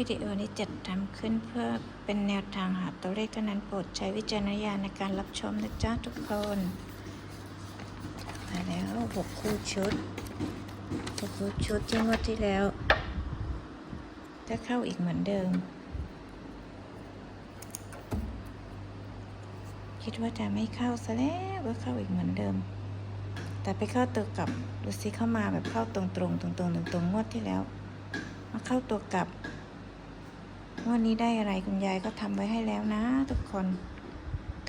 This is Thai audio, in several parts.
วิดีโอนี้จัดทำขึ้นเพื่อเป็นแนวทางหาตัวเลขเท่านั้นโปรดใช้วิจารณญาณในการรับชมนะจ๊ะทุกคนมาแล้วหกคู่ชุดหกคู่ชุดที่งวดที่แล้วจะเข้าอีกเหมือนเดิม คิดว่าจะไม่เข้าซะแล้วก็เข้าอีกเหมือนเดิม แต่ไปเข้าตัวกลับดูสิเข้ามาแบบเข้าตรงๆตรงๆตรงๆตรงๆงวดที่แล้ว มาเข้าตัวกลับ วันนี้ได้อะไรคุณยายก็ทำไว้ให้แล้วนะ ทุกคน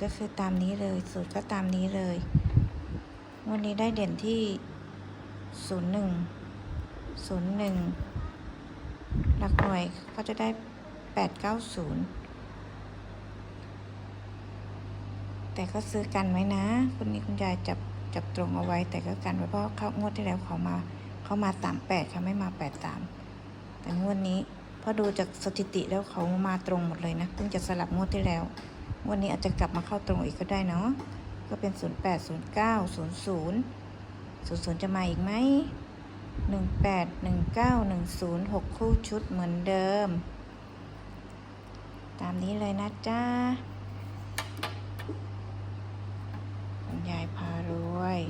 ก็คือตามนี้เลยสูตรก็ตามนี้เลย วันนี้ได้เด่นที่ศูนย์หนึ่งศูนย์หนึ่งหลักหน่วยก็จะได้แปดเก้าศูนย์แต่ก็ซื้อกันไว้นะ คุณนี้คุณยายจับจับตรงเอาไว้ แต่ก็กันไว้เพราะเขางวดที่แล้วเขามาเขามาสามแปดเขาไม่มาแปดสามแต่งวดนี้ พอดูจากสถิติแล้วเขามาตรงหมดเลยนะเพิ่งจะสลับงวดที่แล้วงวันนี้อาจจะกลับมาเข้าตรงอีกก็ได้เนาะก็เป็น 0 8 0 9 0 0 0 0 จะมาอีกไหม 1 8 1 9 1 0 6 คู่ชุดเหมือนเดิม ตามนี้เลยนะจ้าคุณยายพารวย